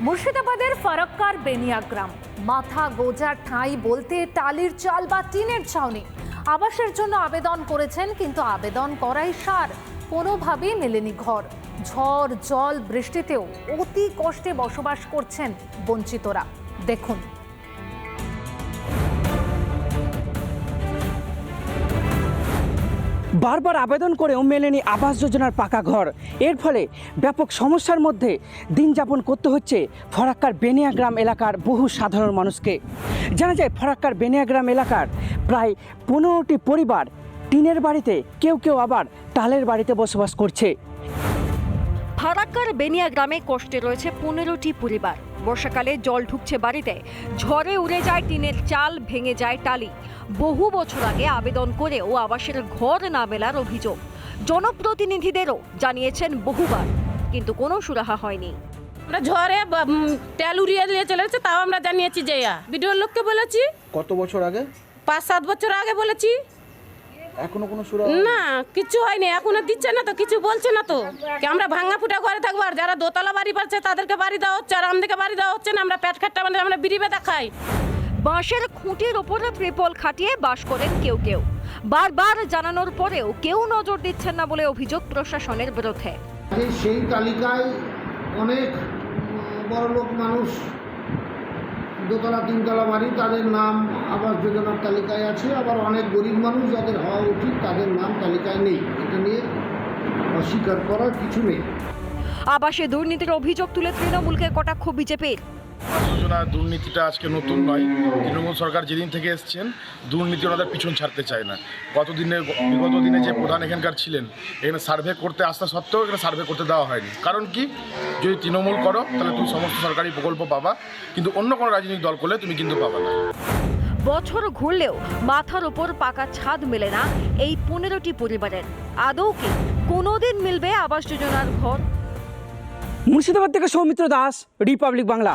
মুর্শিদাবাদের ফারাক্কার বেনিয়াগ্রাম মাথা গোজার ঠাঁই বলতে টালির চাল বা টিনের ছাউনি। আবাসের জন্য আবেদন করেছেন, কিন্তু আবেদন করাই সার। কোনোভাবেই মেলেনি ঘর। ঝড়, জল, বৃষ্টিতেও অতি কষ্টে বসবাস করছেন বঞ্চিতরা। দেখুন। বারবার আবেদন করেও মেলেনি আবাস যোজনার পাকা ঘর। এর ফলে ব্যাপক সমস্যার মধ্যে দিন যাপন করতে হচ্ছে ফরাক্কার বেনিয়া গ্রাম এলাকার বহু সাধারণ মানুষকে। জানা যায়, ফরাক্কার বেনিয়া গ্রাম এলাকার প্রায় পনেরোটি পরিবার টিনের বাড়িতে কেউ কেউ আবার তালের বাড়িতে বসবাস করছে। ফারাক্কার বেনিয়া গ্রামে কষ্টে রয়েছে পনেরোটি পরিবার। বর্ষাকালে জল ঢুকছে বাড়িতে ঝড়ে উড়ে যায় টিনের চাল ভেঙে যায় টালি। বহু বছর আগে আবেদন করেও আবাসের ঘর না মেলার অভিযোগ। জনপ্রতিনিধিদেরও জানিয়েছেন বহুবার কিন্তু কোনো সুরাহা হয়নি। আমরা ঝড়ে তেল উড়িয়ে চলে যাচ্ছে তাও আমরা জানিয়েছি যে বিডিওর লোককে বলেছি। কত বছর আগে? পাঁচ সাত বছর আগে বলেছি। এখনও কোনো সুরা না কিছু হয়নি এখনও দিচ্ছে না তো কিছু বলছে না তো। কি আমরা ভাঙা ফুটা ঘরে থাকব? আর যারা দোতলা বাড়ি পাচ্ছে তাদেরকে বাড়ি দেওয়া হচ্ছে আর আমাদেরকে বাড়ি দেওয়া হচ্ছে না আমরা পেট খাট্টা মানে আমরা বিড়ি বেদা খাই। বাঁশের খুঁটির ওপরে ত্রিপল খাটিয়ে বাস করেন কেউ কেউ। বারবার জানানোর পরেও কেউ নজর দিচ্ছেন না বলে অভিযোগ প্রশাসনের বিরুদ্ধে। সেই তালিকায় অনেক বড় লোক মানুষ দোতলা তিনতলা বাড়ি, তাদের নাম আবাস যোজনার তালিকায় আছে। আবার অনেক গরিব মানুষ যাদের হওয়া উচিত, তাদের নাম তালিকায় নেই। এটা নিয়ে অস্বীকার করার কিছু নেই। আবাসে দুর্নীতির অভিযোগ তুলে তৃণমূলকে কটাক্ষ বিজেপির। যোজনা দুর্নীতিটা আজকে নতুন নয়। তৃণমূল সরকার যেদিন থেকে এসছেন দুর্নীতি ওনাদের পিছন ছাড়তে চায় না। গত দিনে বিগত দিনে যে প্রধান এখানকার ছিলেন এখানে সার্ভে করতে আসা সত্ত্বেও এখানে সার্ভে করতে দেওয়া হয়নি। কারণ কি? যদি তৃণমূল করো তাহলে তুমি সমস্ত সরকারি প্রকল্প পাবা কিন্তু অন্য কোনো রাজনৈতিক দল করলে তুমি কিন্তু পাবা না। বছর ঘুরলেও মাথার ওপর পাকা ছাদ মেলে না এই পনেরোটি পরিবারের। আদৌ কি কোনোদিন মিলবে আবাস যোজনার ঘর? মুর্শিদাবাদ থেকে সৌমিত্র দাস রিপাবলিক বাংলা।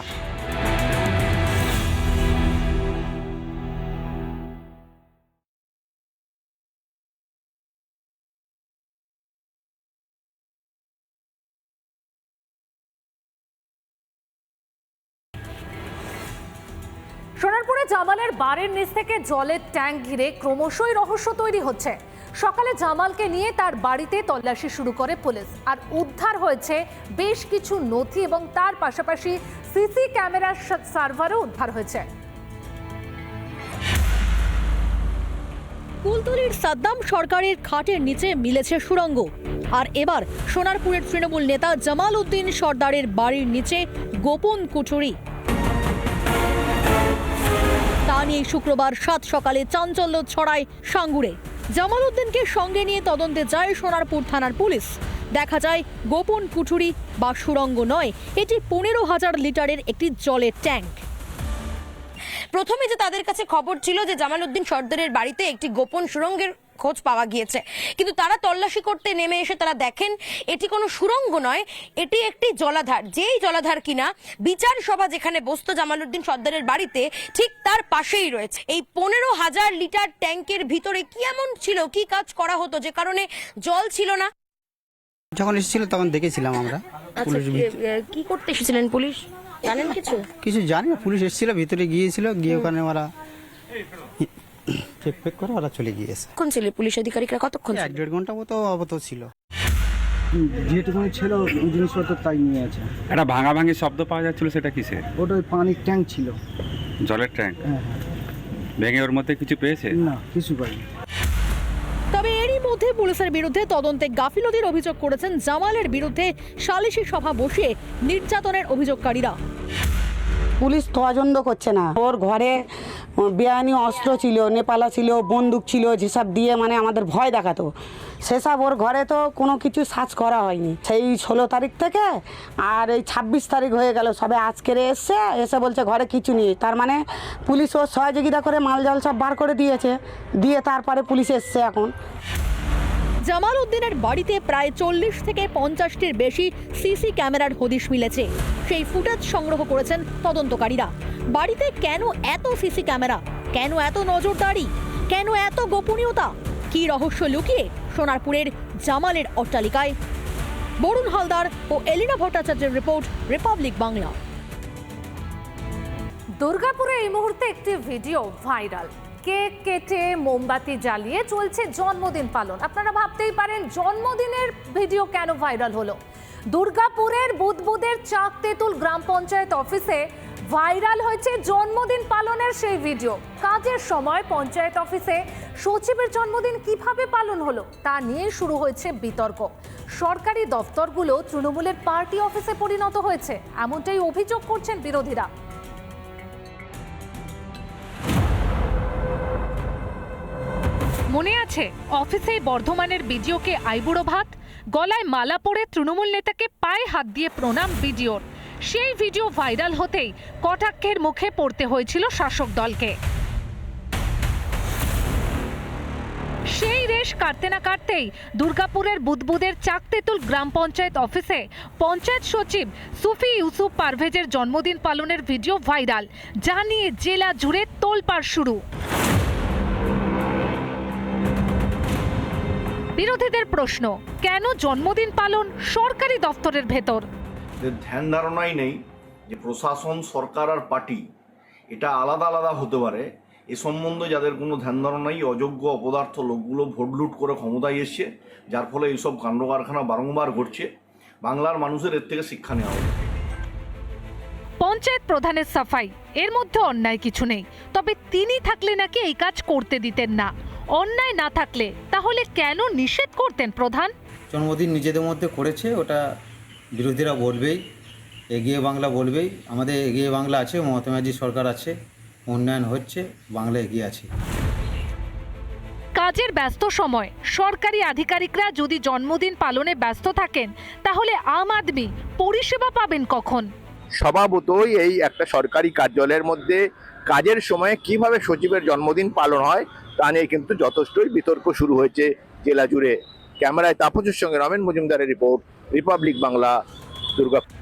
সোনারপুরে জামালের বাড়ির নিচ থেকে জলের ট্যাঙ্ক ঘিরে ক্রমশই রহস্য তৈরি হচ্ছে। সকালে জামালকে নিয়ে তার বাড়িতে তল্লাশি শুরু করে পুলিশ। আর উদ্ধার হয়েছে বেশ কিছু নথি এবং তার পাশাপাশি সিসি ক্যামেরার সার্ভারও উদ্ধার হয়েছে। কুলতলির সাদ্দাম সরকারের খাটের নিচে মিলেছে সুড়ঙ্গ। আর এবার সোনারপুরের তৃণমূল নেতা জামাল উদ্দিন সর্দারের বাড়ির নিচে গোপন কুঠুরি। নিয়ে শুক্রবার সাত সকালে চাঞ্চল্য ছড়ায় সাঙ্গুরে। জামাল উদ্দিনকে সঙ্গে নিয়ে তদন্তে যায় সোনারপুর থানার পুলিশ। দেখা যায়, গোপন কুঠুরি বা সুরঙ্গ নয়, এটি পনেরো হাজার লিটারের একটি জলের ট্যাঙ্ক। প্রথমে যে তাদের কাছে খবর ছিল যে জামালউদ্দিন সর্দারের বাড়িতে একটি গোপন সুড়ঙ্গের খোঁজ পাওয়া গিয়েছে। কিন্তু তারা তল্লাশি করতে নেমে এসে তারা দেখেন এটি কোনো সুরঙ্গ নয় এটি একটি জলাধার। যেই জলাধার কিনা বিচার সভা যেখানে বসতো জামালউদ্দিন সর্দারের বাড়িতে ঠিক তার পাশেই রয়েছে। এই পনেরো হাজার লিটার ট্যাঙ্কের ভিতরে কি এমন ছিল কি কাজ করা হতো যে কারণে জল ছিল না? যখন এসেছিল তখন দেখেছিলাম আমরা। ভিত- কি করতে এসেছিলেন পুলিশ? জানেন কিছু? কিছু জানি না পুলিশ এসেছিল ভিতরে গিয়েছিল গিয়ে ওখানে ওরা চেক ফেক করে ওরা চলে গিয়েছে। কতক্ষণ ছিল? পুলিশ আধিকারিকরা কতক্ষণ এক দেড় ঘণ্টা মতো অবত ছিল। যেটুকু ছিল জিনিসপত্র তাই নিয়ে আছে। একটা ভাঙা ভাঙি শব্দ পাওয়া যাচ্ছিল সেটা কিসের? ওটা ওই পানির ট্যাঙ্ক ছিল। জলের ট্যাঙ্ক? হ্যাঁ হ্যাঁ। ভেঙে ওর মধ্যে কিছু পেয়েছে? না কিছু পাইনি। তবে এরই মধ্যে পুলিশের বিরুদ্ধে তদন্তে গাফিলতির অভিযোগ করেছেন জামালের বিরুদ্ধে সালিশি সভা বসিয়ে নির্যাতনের অভিযোগকারীরা। পুলিশ তদন্ত করছে না। ওর ঘরে বেআইনি অস্ত্র ছিল নেপালা ছিল বন্দুক ছিল যেসব দিয়ে মানে আমাদের ভয় দেখাতো। সেসব ওর ঘরে তো কোনো কিছু সার্চ করা হয়নি। সেই ষোলো তারিখ থেকে আর এই ছাব্বিশ তারিখ হয়ে গেল সবে আজকের এসছে এসে বলছে ঘরে কিছু নেই। তার মানে পুলিশ ওর সহযোগিতা করে মাল জল সব বার করে দিয়েছে। দিয়ে তারপরে পুলিশ এসছে এখন। জামাল উদ্দিনের বাড়িতে প্রায় চল্লিশ থেকে পঞ্চাশটির বেশি সিসি ক্যামেরার হদিশ মিলেছে। সেই ফুটেজ সংগ্রহ করেছেন তদন্তকারীরা। বাড়িতে কেন এত সিসি ক্যামেরা? কেন এত নজরদারি? কেন এত গোপনীয়তা? কি রহস্য লুকিয়ে সোনারপুরের জামালের অট্টালিকায়? বরুণ হালদার ও এলিনা ভট্টাচার্যের রিপোর্ট, রিপাবলিক বাংলা। দুর্গাপুরে এই মুহূর্তে একটি ভিডিও ভাইরাল। কেক কেটে মোমবাতি জ্বালিয়ে চলছে জন্মদিন পালন। আপনারা ভাবতেই পারেন, জন্মদিনের ভিডিও কেন ভাইরাল হলো? দুর্গাপুরের বুদবুদের চাক তেঁতুল গ্রাম পঞ্চায়েত অফিসে ভাইরাল হয়েছে জন্মদিন পালনের সেই ভিডিও। কাজের সময় পঞ্চায়েত অফিসে সচিবের জন্মদিন কীভাবে পালন হলো তা নিয়ে শুরু হয়েছে বিতর্ক। সরকারি দফতরগুলো তৃণমূলের পার্টি অফিসে পরিণত হয়েছে, এমনটাই অভিযোগ করছেন বিরোধীরা। আছে। অফিসে বর্ধমানের বিডিওকে আইবুড়ো ভাত, গলায় মালা পরে তৃণমূল নেতাকে পায়ে হাত দিয়ে প্রণাম বিডিওর। সেই ভিডিও ভাইরাল হতেই কটাক্ষের মুখে পড়তে হয়েছিল শাসক দলকে। সেই রেশ কাটতে না কাটতেই দুর্গাপুরের বুদবুদের চাকতেতুল গ্রাম পঞ্চায়েত অফিসে পঞ্চায়েত সচিব সুফি ইউসুফ পারভেজের জন্মদিন পালনের ভিডিও ভাইরাল। যা নিয়ে জেলা জুড়ে তোলপাড় শুরু। বিরোধীদের প্রশ্ন কেন জন্মদিন পালন সরকারি দফতরের ভেতর? ধ্যান ধারণাই নেই যে প্রশাসন সরকার আর পার্টি এটা আলাদা আলাদা হতে পারে। এ সম্বন্ধে যাদের কোনো ধ্যান ধারণাই অযোগ্য অপদার্থ লোকগুলো ভোট লুট করে ক্ষমতায় এসছে যার ফলে এইসব কাণ্ড কারখানা বারংবার ঘটছে। বাংলার মানুষের এর থেকে শিক্ষা নেওয়া উচিত পঞ্চায়েত প্রধানের সাফাই এর মধ্যে অন্যায় কিছু নেই। তবে তিনি থাকলে নাকি এই কাজ করতে দিতেন না। অন্যায় না থাকলে তাহলে কেন নিষেধ করতেন প্রধান? জন্মদিন নিজেদের মধ্যে করেছে ওটা বিরোধীরা বলবেই এগিয়ে বাংলা বলবেই। আমাদের এগিয়ে বাংলা আছে মমতা ব্যানার্জি সরকার আছে উন্নয়ন হচ্ছে বাংলা এগিয়ে আছে। কাজের ব্যস্ত সময় সরকারি আধিকারিকরা যদি জন্মদিন পালনে ব্যস্ত থাকেন তাহলে আম আদমি পরিষেবা পাবেন কখন? স্বভাবতই এই একটা সরকারি কার্যালয়ের মধ্যে কাজের সময়ে কীভাবে সচিবের জন্মদিন পালন হয় তা নিয়ে কিন্তু যথেষ্টই বিতর্ক শুরু হয়েছে জেলা জুড়ে। ক্যামেরায় তাপসের সঙ্গে রমেন মজুমদারের রিপোর্ট, রিপাবলিক বাংলা, দুর্গাপুর।